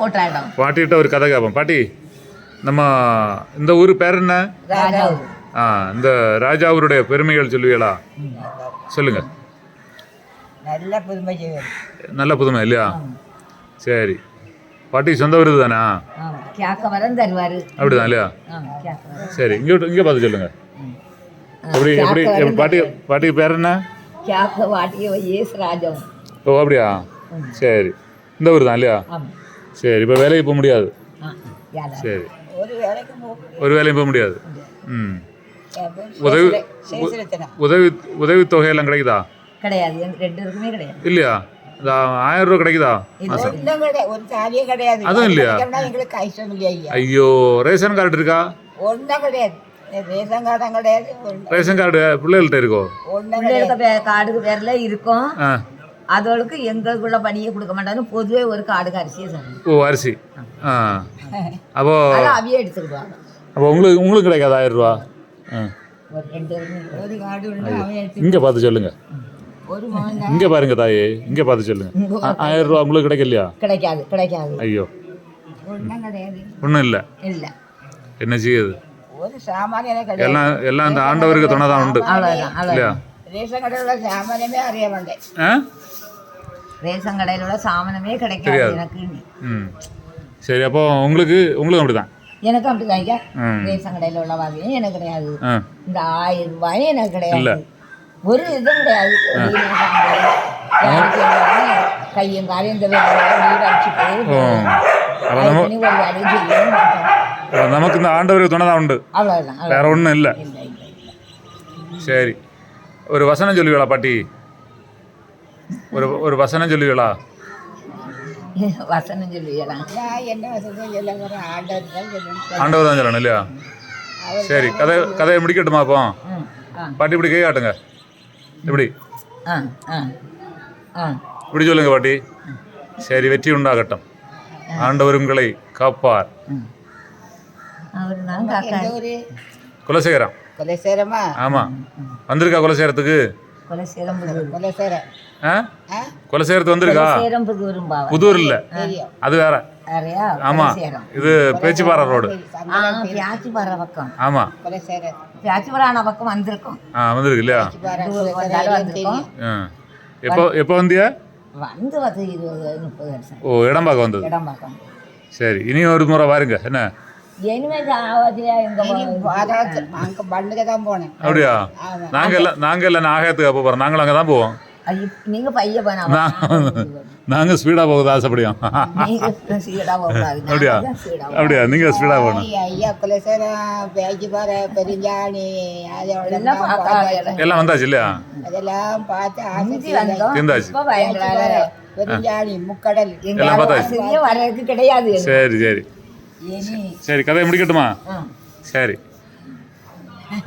போட்ட பாட்டிகிட்ட ஒரு கதை கேட்போம் பாட்டி நம்ம இந்த ஊர் பேர் என்ன? ஆ இந்த ராஜாவருடைய பெருமைகள் சொல்லுவீங்களா? சொல்லுங்க. நல்ல புதுமை நல்ல புதுமை இல்லையா? சரி. பாட்டி சொந்த ஊர் தானே? அப்படிதான் இல்லையா? சரி இங்கே இங்கே பார்த்து சொல்லுங்க. எப்படி எப்படி பாட்டி பாட்டிக்கு பேர் என்ன? ஓ அப்படியா? சரி. இந்த ஊர் தான் இல்லையா? சரி இப்போ வேலைக்கு போக முடியாது. சரி. ஒரு வேலையும் போக முடியாது. ம். உதவி உதவி உதவி தொகையெல்லாம் கிடைக்குதா? கிடையாது கிடையாது. இல்லையா? இந்த ஆயிரம் ரூபா கிடைக்குதா? அதுவும் இல்லையா? ஐயா? ஐயோ ரேஷன் கார்டு இருக்கா? ஒன்றும் கிடையாது. ரேஷன் கார்டு பிள்ளைகள்கிட்ட இருக்கோ? கார்டுக்கு பேர்ல இருக்கும். அதோளுக்கு எங்களுக்குள்ள பணியை கொடுக்க மாட்டாங்க பொதுவே ஒரு கார்டுக்கு அரிசியை சொல்லணும் ஓ அரிசி. ஆ. அப்போ அவியே எடுத்துக்கிடுவாங்க அப்போ உங்களுக்கு உங்களுக்கு கிடைக்காது ஆயிரம் ரூபா? இங்கே பார்த்து சொல்லுங்க. இங்கே பாருங்க தாயே. இங்கே பார்த்து சொல்லுங்க. ஆயிரம் ரூபா உங்களுக்கு கிடைக்கலையா? கிடைக்காது கிடைக்காது. ஐயோ. ஒன்றும் இல்லை. இல்ல. என்ன செய்யுது? எல்லாம் எல்லாம் இந்த ஆண்டவருக்கு துணை தான் உண்டு. இல்லையா? உள்ள சாமானியமே அறிய வேண்டேன் ஆ ரேஷன் கடையில உள்ள சாமானமே கிடைக்காது எனக்கு சரி அப்போ உங்களுக்கு உங்களுக்கு அப்படி தான் எனக்கு அப்படிதான் ஐயா ரேஷன் கடையில உள்ள வகையும் எனக்கு கிடையாது இந்த ஆயிரம் ரூபாயும் எனக்கு கிடையாது. ஒரு இதுவும் கிடையாது கையும் காலையும் இந்த வீடு அடிச்சுட்டு நமக்கு இந்த ஆண்டவருக்கு துணை தான் உண்டு. வேற ஒன்றும் இல்ல சரி ஒரு வசனம் சொல்லுவீங்களா பாட்டி? ஒரு ஒரு வசனம் சொல்லுவீங்களா? வசனம் சொல்லுவீங்களா? ஆண்டவர் தான் சொல்லணும் ஆண்டவர் தான் சொல்லணும் இல்லையா? சரி கதை கதையை முடிக்கட்டுமா அப்போ? பாட்டி இப்படி கை காட்டுங்க. இப்படி. ஆ ஆ ஆ. இப்படி சொல்லுங்க பாட்டி. சரி வெற்றி உண்டாகட்டும். ஆண்டவர் உங்களை காப்பார். குலசேகரம். கொலை சேரமா ஆமாம் வந்திருக்கா கொலை சேரம்புதூர் கொலை குலசேகரத்து வந்திருக்கா? புதூர் இல்லை அது வேற. சேரம் இது பேச்சுப்பாறை ரோடு. ஆ பியாச்சிப்பாறை பக்கம். ஆமாம் கொலை சேர பியாச்சிப்பாறான பக்கம் வந்திருக்கோம். ஆ வந்திருக்கு இல்லையா? எப்போ எப்போ வந்தியா? வந்து பத்து இருபது முப்பது வருஷம். ஓ இடம் பார்க்க வந்தது. இடம் சரி இனி ஒரு முறை பாருங்க என்ன? இனிமே ஆவதியா எங்க பண்ணுக்கு தான் போனேன். அப்படியா? ஆமா. நாங்கள் எல்லாம் நாங்கள் எல்லாம் நாகத்துக்கு அப்போ போகிறோம் நாங்களும் அங்கே தான் போவோம். ஐயோ, நீங்க பைய போனா நாங்கள் ஸ்பீடாக போகுது ஆசைப்படியோம் நீங்க அப்படியா? அப்படியா? நீங்கள் ஸ்பீடாக போகணும். ஐயா, ஐயா கொலை சேர பேச்சு பாரு பெருஞ்சாணி எல்லாம் வந்தாச்சு இல்லையா? அதெல்லாம் பார்த்து பயங்கர பெருஞ்சாணி முக்கடல். எங்க எல்லாம் பார்த்தாச்சு. சரி சரி. சரி கதையை முடிக்கட்டுமா? சரி.